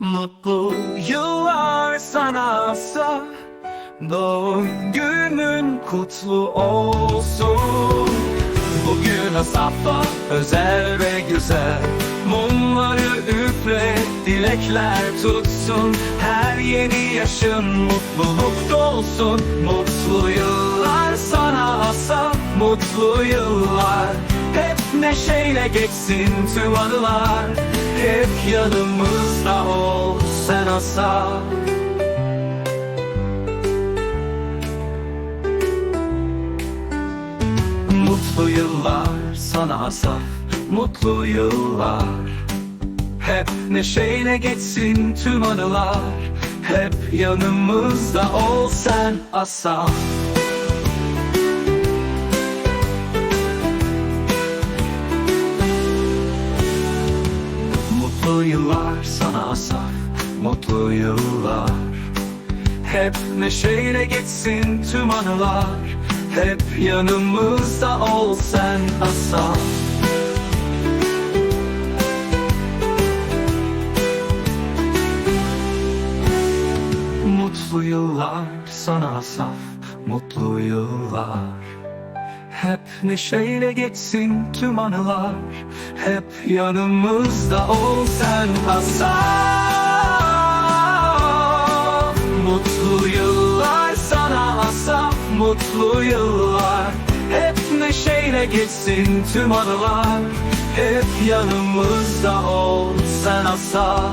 Mutlu yıllar sana Doğum günün kutlu olsun. Bugün Asaf'ta özel ve güzel Mumları üfle, dilekler tutsun. Her yeni yaşın mutluluk dolsun. Mutlu yıllar sana Asaf Mutlu yıllar. Hep neşeyle geçsin tüm anılar Hep yanımızda ol sen Asaf Mutlu yıllar sana Asaf Mutlu yıllar. Hep neşeyle geçsin tüm anılar. Hep yanımızda ol sen Asaf Mutlu yıllar sana Asaf Mutlu yıllar. Hep neşeyle geçsin tüm anılar Hep yanımızda ol sen Asaf Mutlu yıllar sana Asaf Mutlu yıllar hep neşeyle geçsin tüm anılar. Hep yanımızda ol sen Asaf Mutlu yıllar sana Asaf Mutlu yıllar. Hep neşeyle geçsin tüm anılar. Hep yanımızda ol sen Asaf